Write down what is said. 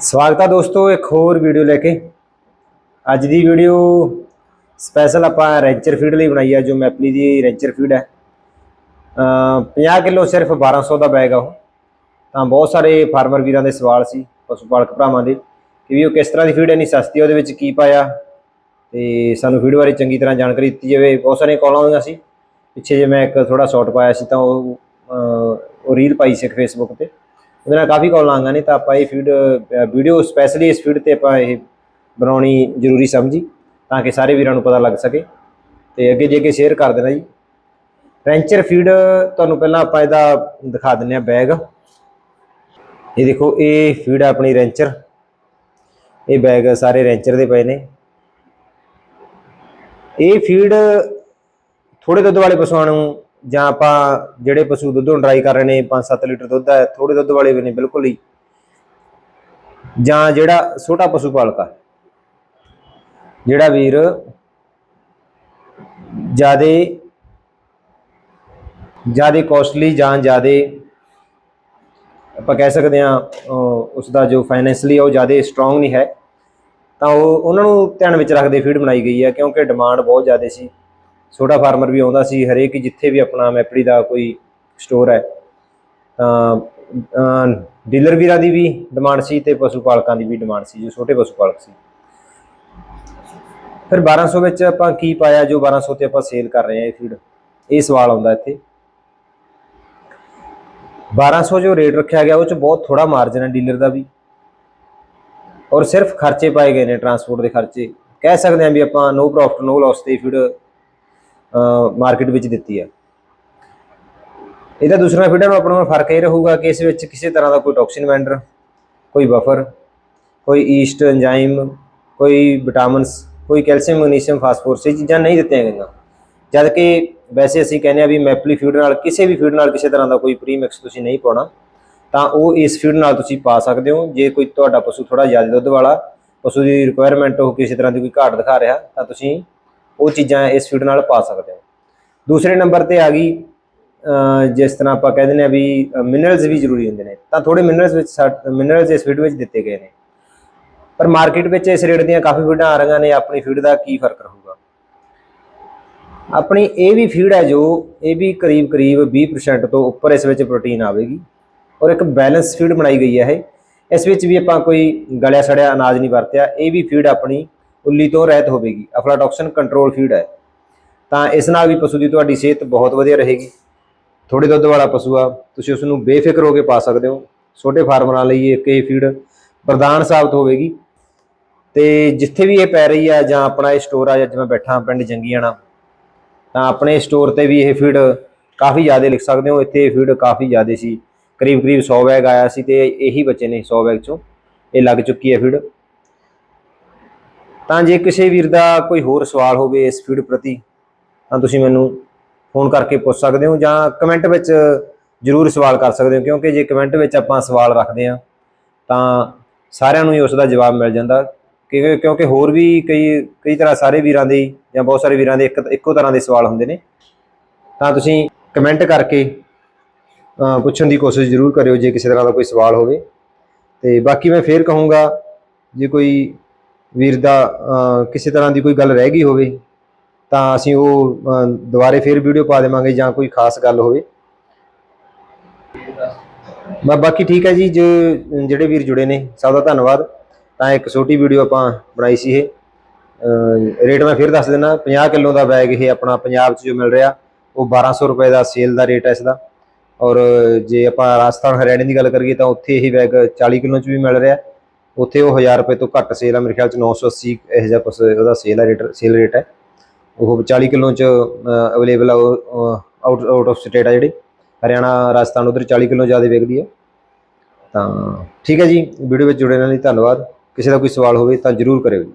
ਸਵਾਗਤ ਹੈ ਦੋਸਤੋ ਇੱਕ ਹੋਰ ਵੀਡੀਓ ਲੈ ਕੇ। ਅੱਜ ਦੀ ਵੀਡੀਓ ਸਪੈਸ਼ਲ ਆਪਾਂ ਰੈਂਚਰ ਫੀਡ ਲਈ ਬਣਾਈ ਹੈ ਜੋ ਮੈਪਲੀ ਦੀ ਰੈਂਚਰ ਫੀਡ ਹੈ ਅਮ 50 ਕਿਲੋ ਸਿਰਫ 1200 ਦਾ ਬੈਗ ਆ ਉਹ। ਤਾਂ ਬਹੁਤ ਸਾਰੇ ਫਾਰਮਰ ਵੀਰਾਂ ਦੇ ਸਵਾਲ ਸੀ ਪਸ਼ੂ ਪਾਲਕ ਭਰਾਵਾਂ ਦੇ, ਕਿ ਵੀ ਉਹ ਕਿਸ ਤਰ੍ਹਾਂ ਦੀ ਫੀਡ ਇੰਨੀ ਸਸਤੀ ਉਹਦੇ ਵਿੱਚ ਕੀ ਪਾਇਆ? ਤੇ ਸਾਨੂੰ ਫੀਡ ਬਾਰੇ ਚੰਗੀ ਤਰ੍ਹਾਂ ਜਾਣਕਾਰੀ ਦਿੱਤੀ ਜਾਵੇ। ਬਹੁਤ ਸਾਰੀਆਂ ਕਾਲਾਂ ਆਉਂਦੀਆਂ ਸੀ। ਪਿੱਛੇ ਜੇ ਮੈਂ ਇੱਕ ਥੋੜਾ ਸ਼ਾਰਟ ਪਾਇਆ ਸੀ, ਤਾਂ ਉਹ ਉਹ ਰੀਲ ਪਾਈ ਸੀ ਇੱਕ ਫੇਸਬੁੱਕ ਤੇ। ਉਹਦੇ ਨਾਲ ਕਾਫੀ ਕਾਲਾਂ ਆਈਆਂ ਨੇ ਤਾਂ ਆਪਾਂ ਇਹ ਫੀਡ ਵੀਡੀਓ ਸਪੈਸ਼ਲੀ ਇਸ ਫੀਡ ਤੇ ਆਪਾਂ ਇਹ ਬਣਾਉਣੀ ਜ਼ਰੂਰੀ ਸਮਝੀ, ਤਾਂ ਕਿ ਸਾਰੇ ਵੀਰਾਂ ਨੂੰ ਪਤਾ ਲੱਗ ਸਕੇ। ਤੇ ਅੱਗੇ ਜੇ ਅੱਗੇ ਸ਼ੇਅਰ ਕਰ ਦੇਣਾ ਜੀ। ਰੈਂਚਰ ਫੀਡ ਤੁਹਾਨੂੰ ਪਹਿਲਾਂ ਆਪਾਂ ਇਹਦਾ ਦਿਖਾ ਦਿੰਨੇ ਆ ਬੈਗ ਇਹ ਦੇਖੋ, ਇਹ ਫੀਡ ਆ ਆਪਣੀ ਰੈਂਚਰ ਇਹ ਬੈਗ ਸਾਰੇ ਰੈਂਚਰ ਦੇ ਪਏ ਨੇ। ਇਹ ਫੀਡ ਥੋੜੇ ਦੁੱਧ ਵਾਲੇ ਪਸ਼ੂਆਂ ਨੂੰ ਜਾਂ ਆਪਾਂ ਜਿਹੜੇ ਪਸ਼ੂ ਦੁੱਧੋਂ ਡਰਾਈ ਕਰ ਰਹੇ ਨੇ 5-7 ਲੀਟਰ ਦੁੱਧ ਹੈ ਥੋੜੇ ਦੁੱਧ ਵਾਲੇ ਵੀ ਨੇ, ਬਿਲਕੁਲ ਹੀ। ਜਾਂ ਜਿਹੜਾ ਛੋਟਾ ਪਸ਼ੂ ਪਾਲਕ ਆ, ਜਿਹੜਾ ਵੀਰ ਜਿਆਦੇ ਜਿਆਦੇ ਕੋਸਟਲੀ ਜਾਂ ਜਿਆਦੇ ਆਪਾਂ ਕਹਿ ਸਕਦੇ ਆ ਉਸ ਦਾ ਜੋ ਫਾਈਨੈਂਸ਼ਲੀ ਉਹ ਜਿਆਦੇ ਸਟਰੋਂਗ ਨਹੀਂ ਹੈ। ਤਾਂ ਉਹ ਉਹਨਾਂ ਨੂੰ ਧਿਆਨ ਵਿੱਚ ਰੱਖਦੇ ਫੀਡ ਬਣਾਈ ਗਈ ਹੈ, ਕਿਉਂਕਿ ਡਿਮਾਂਡ ਬਹੁਤ ਜ਼ਿਆਦਾ ਸੀ। ਛੋਟਾ ਫਾਰਮਰ ਵੀ ਆਉਂਦਾ ਸੀ, ਹਰੇਕ ਹੀ ਜਿੱਥੇ ਵੀ ਆਪਣਾ ਮੈਪੜੀ ਦਾ ਕੋਈ ਸਟੋਰ ਹੈ, ਤਾਂ ਡੀਲਰ ਵੀਰਾਂ ਦੀ ਵੀ ਡਿਮਾਂਡ ਸੀ ਤੇ ਪਸ਼ੂ ਪਾਲਕਾਂ ਦੀ ਵੀ ਡਿਮਾਂਡ ਸੀ, ਜੋ ਛੋਟੇ ਪਸ਼ੂ ਪਾਲਕ ਸੀ। ਫਿਰ 1200 ਵਿੱਚ ਆਪਾਂ ਕੀ ਪਾਇਆ, ਜੋ 1200 ਤੇ ਆਪਾਂ ਸੇਲ ਕਰ ਰਹੇ ਹਾਂ ਇਹ ਫੀਡ ਇਹ ਸਵਾਲ ਆਉਂਦਾ ਇੱਥੇ। 1200 ਜੋ ਰੇਟ ਰੱਖਿਆ ਗਿਆ, ਉਹ ਚ ਬਹੁਤ ਥੋੜਾ ਮਾਰਜਨ ਹੈ ਡੀਲਰ ਦਾ ਵੀ। ਔਰ ਸਿਰਫ ਖਰਚੇ ਪਾਏ ਗਏ ਨੇ ਟਰਾਂਸਪੋਰਟ ਦੇ ਖਰਚੇ। ਕਹਿ ਸਕਦੇ ਹਾਂ ਵੀ ਆਪਾਂ ਨੋ ਪ੍ਰੋਫਿਟ ਨੋ ਲਾਸ ਤੇ ਫੀਡ ਮਾਰਕੀਟ ਵਿੱਚ ਦਿੱਤੀ ਹੈ ਇਹਦਾ ਦੂਸਰਾ ਫੀਡਰ ਨੂੰ ਆਪਣਾ ਫ਼ਰਕ ਇਹ ਰਹੂਗਾ ਕਿ ਇਸ ਵਿੱਚ ਕਿਸੇ ਤਰ੍ਹਾਂ ਦਾ ਕੋਈ ਟੌਕਸਿਨ ਵੈਂਡਰ ਕੋਈ ਬਫਰ ਕੋਈ ਈਸਟ ਐਂਜ਼ਾਈਮ ਕੋਈ ਵਿਟਾਮਿਨਸ ਕੋਈ ਕੈਲਸ਼ੀਅਮ ਮੈਗਨੀਸ਼ੀਅਮ ਫਾਸਫੋਰਸ ਇਹ ਚੀਜ਼ਾਂ ਨਹੀਂ ਦਿੱਤੀਆਂ ਗਈਆਂ। ਜਦ ਕਿ ਵੈਸੇ ਅਸੀਂ ਕਹਿੰਦੇ ਆ ਵੀ ਮੈਪਲੀ ਫੀਡ ਨਾਲ, ਕਿਸੇ ਵੀ ਫੀਡ ਨਾਲ ਕਿਸੇ ਤਰ੍ਹਾਂ ਦਾ ਕੋਈ ਪ੍ਰੀਮਿਕਸ ਤੁਸੀਂ ਨਹੀਂ ਪਾਉਣਾ, ਤਾਂ ਉਹ ਇਸ ਫੀਡ ਨਾਲ ਤੁਸੀਂ ਪਾ ਸਕਦੇ ਹੋ। ਜੇ ਕੋਈ ਤੁਹਾਡਾ ਪਸ਼ੂ ਥੋੜਾ ਜ਼ਿਆਦਾ ਦੁੱਧ ਵਾਲਾ, ਪਸ਼ੂ ਦੀ ਰਿਕੁਆਇਰਮੈਂਟ ਉਹ ਕਿਸੇ ਤਰ੍ਹਾਂ ਦੀ ਕੋਈ ਘਾਟ ਦਿਖਾ ਰਿਹਾ, ਤਾਂ ਤੁਸੀਂ ਉਹ ਚੀਜ਼ਾਂ ਇਸ ਫੀਡ ਨਾਲ ਪਾ ਸਕਦੇ ਹੋ। ਦੂਸਰੇ ਨੰਬਰ ਤੇ ਆ ਗਈ ਜਿਸ ਤਰ੍ਹਾਂ ਆਪਾਂ ਕਹਿੰਦੇ ਨੇ ਵੀ ਮਿਨਰਲਸ ਵੀ ਜ਼ਰੂਰੀ ਹੁੰਦੇ ਨੇ। ਤਾਂ ਥੋੜੇ ਮਿਨਰਲਸ ਵਿੱਚ ਮਿਨਰਲਸ ਇਸ ਫੀਡ ਵਿੱਚ ਦਿੱਤੇ ਗਏ ਨੇ। ਪਰ ਮਾਰਕੀਟ ਵਿੱਚ ਇਸ ਰੇਟ ਦੀਆਂ ਕਾਫੀ ਫੀਡਾਂ ਆ ਰਹੀਆਂ ਨੇ, ਆਪਣੀ ਫੀਡ ਦਾ ਕੀ ਫ਼ਰਕ ਰਹੂਗਾ? ਆਪਣੀ ਇਹ ਵੀ ਫੀਡ ਹੈ ਜੋ, ਇਹ ਵੀ ਕਰੀਬ ਕਰੀਬ 20% ਤੋਂ ਉੱਪਰ ਇਸ ਵਿੱਚ ਪ੍ਰੋਟੀਨ ਆਵੇਗੀ ਔਰ ਇੱਕ ਬੈਲੈਂਸ ਫੀਡ ਬਣਾਈ ਗਈ ਹੈ ਇਹ। ਇਸ ਵਿੱਚ ਵੀ ਆਪਾਂ ਕੋਈ ਗਲਿਆ ਸੜਿਆ ਅਨਾਜ ਨਹੀਂ ਵਰਤਿਆ, ਇਹ ਵੀ ਫੀਡ ਆਪਣੀ ਉੱਲੀ ਤੋਂ ਰਹਿਤ ਹੋਵੇਗੀ। ਅਫਲਾਟੌਕਸਨ ਕੰਟਰੋਲ ਫੀਡ ਹੈ। ਤਾਂ ਇਸ ਨਾਲ ਵੀ ਪਸ਼ੂ ਦੀ ਤੁਹਾਡੀ ਸਿਹਤ ਬਹੁਤ ਵਧੀਆ ਰਹੇਗੀ। ਥੋੜੇ ਦੁੱਧ ਵਾਲਾ ਪਸ਼ੂ ਆ, ਤੁਸੀਂ ਉਸ ਨੂੰ ਬੇਫਿਕਰ ਹੋ ਕੇ ਪਾ ਸਕਦੇ ਹੋ। ਛੋਟੇ ਫਾਰਮਰਾਂ ਲਈ ਇੱਕ ਇਹ ਫੀਡ ਪ੍ਰਦਾਨ ਸਾਬਤ ਹੋਵੇਗੀ। ਤੇ ਜਿੱਥੇ ਵੀ ਇਹ ਪੈ ਰਹੀ ਆ ਜਾਂ ਆਪਣਾ ਇਹ ਸਟੋਰ ਆ ਅੱਜ ਮੈਂ ਬੈਠਾ ਪਿੰਡ ਜੰਗੀਆਣਾ ਤਾਂ ਆਪਣੇ ਸਟੋਰ ਤੇ ਵੀ ਇਹ ਫੀਡ ਕਾਫੀ ਜ਼ਿਆਦਾ ਲਿਖ ਸਕਦੇ ਹੋ। ਇੱਥੇ ਇਹ ਫੀਡ ਕਾਫੀ ਜ਼ਿਆਦਾ ਸੀ। ਕਰੀਬ ਕਰੀਬ 100 ਬੈਗ ਆਇਆ ਸੀ ਤੇ ਇਹੀ ਬੱਚੇ ਨੇ 100 ਬੈਗ ਚੋਂ। ਇਹ ਲੱਗ ਚੁੱਕੀ ਹੈ ਫੀਡ ਤਾਂ ਜੇ ਕਿਸੇ ਵੀਰ ਦਾ ਕੋਈ ਹੋਰ ਸਵਾਲ ਹੋਵੇ ਇਸ ਫੀਡ ਪ੍ਰਤੀ, ਤਾਂ ਤੁਸੀਂ ਮੈਨੂੰ ਫੋਨ ਕਰਕੇ ਪੁੱਛ ਸਕਦੇ ਹੋ ਜਾਂ ਕਮੈਂਟ ਵਿੱਚ ਜਰੂਰ ਸਵਾਲ ਕਰ ਸਕਦੇ ਹੋ, ਕਿਉਂਕਿ ਜੇ ਕਮੈਂਟ ਵਿੱਚ ਆਪਾਂ ਸਵਾਲ ਰੱਖਦੇ ਆ ਤਾਂ ਸਾਰਿਆਂ ਨੂੰ ਹੀ ਉਸ ਦਾ ਜਵਾਬ ਮਿਲ ਜਾਂਦਾ। ਕਿਉਂਕਿ ਕਿਉਂਕਿ ਹੋਰ ਵੀ ਕਈ ਕਈ ਤਰ੍ਹਾਂ ਸਾਰੇ ਵੀਰਾਂ ਦੇ ਜਾਂ ਬਹੁਤ ਸਾਰੇ ਵੀਰਾਂ ਦੇ ਇੱਕ, ਇੱਕੋ ਤਰ੍ਹਾਂ ਦੇ ਸਵਾਲ ਹੁੰਦੇ ਨੇ। ਤਾਂ ਤੁਸੀਂ ਕਮੈਂਟ ਕਰਕੇ ਪੁੱਛਣ ਦੀ ਕੋਸ਼ਿਸ਼ ਜ਼ਰੂਰ ਕਰਿਓ ਜੇ ਕਿਸੇ ਤਰ੍ਹਾਂ ਦਾ ਕੋਈ ਸਵਾਲ ਹੋਵੇ। ਤੇ ਬਾਕੀ ਮੈਂ ਫੇਰ ਕਹੂੰਗਾ, ਜੇ ਕੋਈ ਵੀਰ ਦਾ ਕਿਸੇ ਤਰ੍ਹਾਂ ਦੀ ਕੋਈ ਗੱਲ ਰਹਿ ਗਈ ਹੋਵੇ, ਤਾਂ ਅਸੀਂ ਉਹ ਦੁਬਾਰੇ ਫੇਰ ਵੀਡੀਓ ਪਾ ਦੇਵਾਂਗੇ ਜਾਂ ਕੋਈ ਖਾਸ ਗੱਲ ਹੋਵੇ। ਬਾ ਬਾਕੀ ਠੀਕ ਹੈ ਜੀ, ਜੋ ਜਿਹੜੇ ਵੀਰ ਜੁੜੇ ਨੇ, ਸਭ ਦਾ ਧੰਨਵਾਦ। ਤਾਂ ਇੱਕ ਛੋਟੀ ਵੀਡੀਓ ਆਪਾਂ ਬਣਾਈ ਸੀ ਇਹ। ਰੇਟ ਮੈਂ ਫਿਰ ਦੱਸ ਦਿੰਦਾ 50 ਕਿਲੋ ਦਾ ਬੈਗ ਇਹ ਆਪਣਾ ਪੰਜਾਬ 'ਚ ਜੋ ਮਿਲ ਰਿਹਾ, ਉਹ 1200 ਰੁਪਏ ਦਾ ਸੇਲ ਦਾ ਰੇਟ ਹੈ ਇਸ ਦਾ ਔਰ ਜੇ ਆਪਾਂ ਰਾਜਸਥਾਨ ਹਰਿਆਣੇ ਦੀ ਗੱਲ ਕਰੀਏ, ਤਾਂ ਉੱਥੇ ਇਹ ਬੈਗ 40 ਕਿਲੋ 'ਚ ਵੀ ਮਿਲ ਰਿਹਾ। ਉੱਥੇ ਉਹ 1000 ਰੁਪਏ ਤੋਂ ਘੱਟ ਸੇਲ ਆ, ਮੇਰੇ ਖਿਆਲ 'ਚ 980 ਇਹੋ ਜਿਹਾ ਕੁਛ ਉਹਦਾ ਸੇਲ ਆ ਰੇਟ ਸੇਲ ਰੇਟ ਹੈ। ਉਹ 40 ਕਿਲੋ 'ਚ ਅਵੇਲੇਬਲ ਆ ਆਊਟ ਆਊਟ ਆਫ ਸਟੇਟ ਆ ਜਿਹੜੀ। ਹਰਿਆਣਾ, ਰਾਜਸਥਾਨ ਉਧਰ 40 ਕਿਲੋ ਜ਼ਿਆਦਾ ਵਿਕਦੀ ਹੈ ਤਾਂ ਠੀਕ ਹੈ ਜੀ ਵੀਡੀਓ ਵਿੱਚ ਜੁੜੇ ਰਹਿਣ ਲਈ ਧੰਨਵਾਦ। ਕਿਸੇ ਦਾ ਕੋਈ ਸਵਾਲ ਹੋਵੇ ਤਾਂ ਜਰੂਰ ਕਰਿਓ ਜੀ।